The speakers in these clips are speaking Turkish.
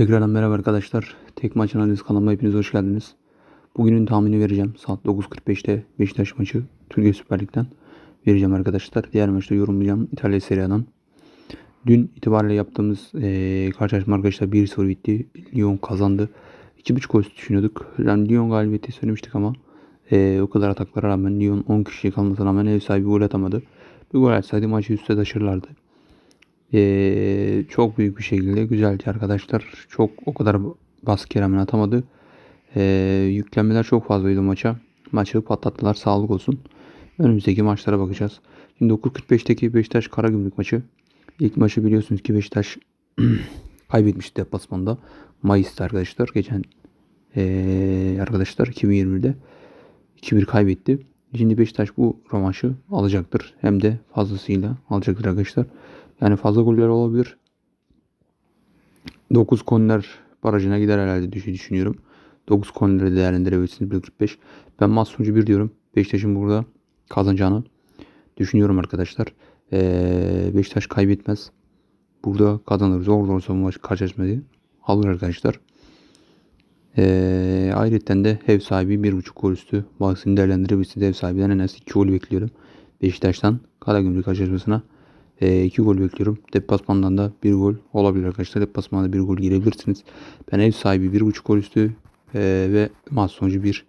Tekrardan merhaba arkadaşlar. Tek maç analiz kanalıma hepiniz hoş geldiniz. Bugünün tahmini vereceğim. Saat 9.45'te Beşiktaş maçı Türkiye Süper Lig'den vereceğim arkadaşlar. Diğer maçta yorumlayacağım İtalya Serie A'dan. Dün itibariyle yaptığımız eee karşılaşma arkadaşlar 1-0 bitti. Lyon kazandı. 2.5 gol düşünüyorduk. Yani Lyon galibiyeti söylemiştik ama eee, o kadar ataklara rağmen Lyon 10 kişi kalmasına rağmen ev sahibi gol atamadı. Bir gol atsaydı maçı üstte taşırlardı. Ee, çok büyük bir şekilde güzeldi arkadaşlar. Çok o kadar baskı rağmen atamadı. Ee, yüklenmeler çok fazlaydı maça. Maçı patlattılar sağlık olsun. Önümüzdeki maçlara bakacağız. Şimdi 9.45'teki Beşiktaş Karagümrük maçı. İlk maçı biliyorsunuz ki Beşiktaş kaybetmişti deplasmanda. Mayıs'ta arkadaşlar. Geçen ee, arkadaşlar 2020'de 2-1 kaybetti. Şimdi Beşiktaş bu rövanşı alacaktır. Hem de fazlasıyla alacaktır arkadaşlar. Yani fazla goller olabilir. 9 korner barajına gider herhalde düşü düşünüyorum. 9 korneri değerlendirebilirsiniz 1.45. Ben maç sonucu 1 diyorum. Beşiktaş'ın burada kazanacağını düşünüyorum arkadaşlar. Ee, Beşiktaş kaybetmez. Burada kazanır. Zor bu maç karşılaşmayı alır arkadaşlar. Ee, ayrıca de ev sahibi 1.5 gol üstü baksını değerlendirebilirsiniz. Ev sahibinden en az 2 gol bekliyorum. Beşiktaş'tan Karagümrük karşılaşmasına 2 gol bekliyorum. Deplasmandan da 1 gol olabilir arkadaşlar. Deplasmanda 1 gol girebilirsiniz. Ben ev sahibi 1.5 gol üstü e, ve maç sonucu 1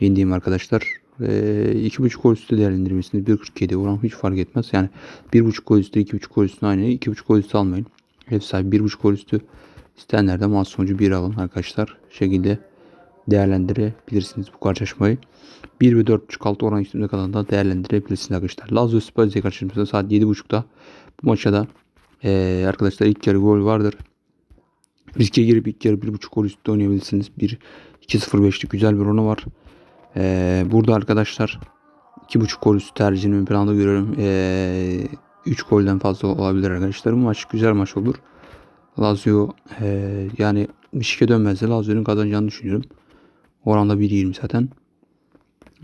yendiğim arkadaşlar. E, 2.5 gol üstü değerlendirmesiniz. 1.47 oran hiç fark etmez. Yani 1.5 gol üstü 2.5 gol üstü aynı. 2.5 gol üstü almayın. Ev sahibi 1.5 gol üstü isteyenler de maç sonucu 1 alın arkadaşlar. Şekilde değerlendirebilirsiniz bu karşılaşmayı. 1 ve 4.5 altı oran üstünde kalan da değerlendirebilirsiniz arkadaşlar. Lazio Spezia karşılaşması saat 7.30'da. Bu maçta da eee, arkadaşlar ilk yarı gol vardır. Riske girip ilk yarı 1.5 gol üstü oynayabilirsiniz. 1 2-0-5'lik güzel bir oranı var. Eee, burada arkadaşlar 2.5 gol üstü tercihini ön planda görüyorum. Eee 3 golden fazla olabilir arkadaşlar. Bu maç güzel maç olur. Lazio eee, yani bir şike dönmezse Lazio'nun kazanacağını düşünüyorum. Oranda 1.20 zaten.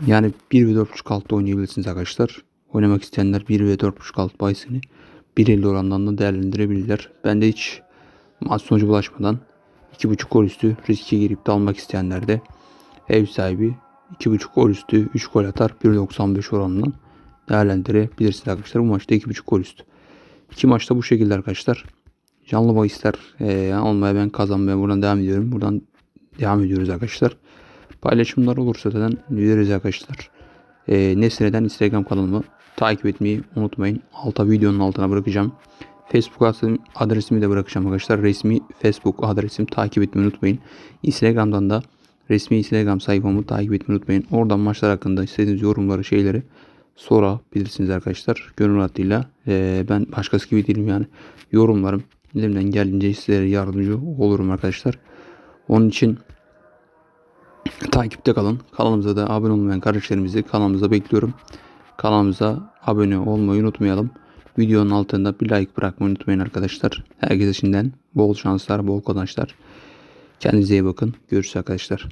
Yani 1 ve 4.5 altta oynayabilirsiniz arkadaşlar. Oynamak isteyenler 1 ve 4.5 alt bahisini 1.50 orandan da değerlendirebilirler. Ben de hiç maç sonucu bulaşmadan 2.5 gol üstü riske girip de almak isteyenler de ev sahibi 2.5 gol üstü 3 gol atar 1.95 oranından değerlendirebilirsiniz arkadaşlar. Bu maçta 2.5 gol üstü. İki maçta bu şekilde arkadaşlar. Canlı bahisler eee almaya ben kazanmaya buradan devam ediyorum. Buradan devam ediyoruz arkadaşlar. Paylaşımlar olursa zaten veririz arkadaşlar. Ee, Nesne'den Instagram kanalımı takip etmeyi unutmayın. Alta videonun altına bırakacağım. Facebook adresim- adresimi de bırakacağım arkadaşlar. Resmi Facebook adresim takip etmeyi unutmayın. Instagram'dan da resmi Instagram sayfamı takip etmeyi unutmayın. Oradan maçlar hakkında istediğiniz yorumları şeyleri sorabilirsiniz arkadaşlar. Gönül rahatlığıyla. Ee, ben başkası gibi değilim yani. Yorumlarım elimden geldiğince sizlere yardımcı olurum arkadaşlar. Onun için takipte kalın. Kanalımıza da abone olmayan kardeşlerimizi kanalımıza bekliyorum. Kanalımıza abone olmayı unutmayalım. Videonun altında bir like bırakmayı unutmayın arkadaşlar. Herkese şimdiden bol şanslar, bol kazançlar. Kendinize iyi bakın. Görüşürüz arkadaşlar.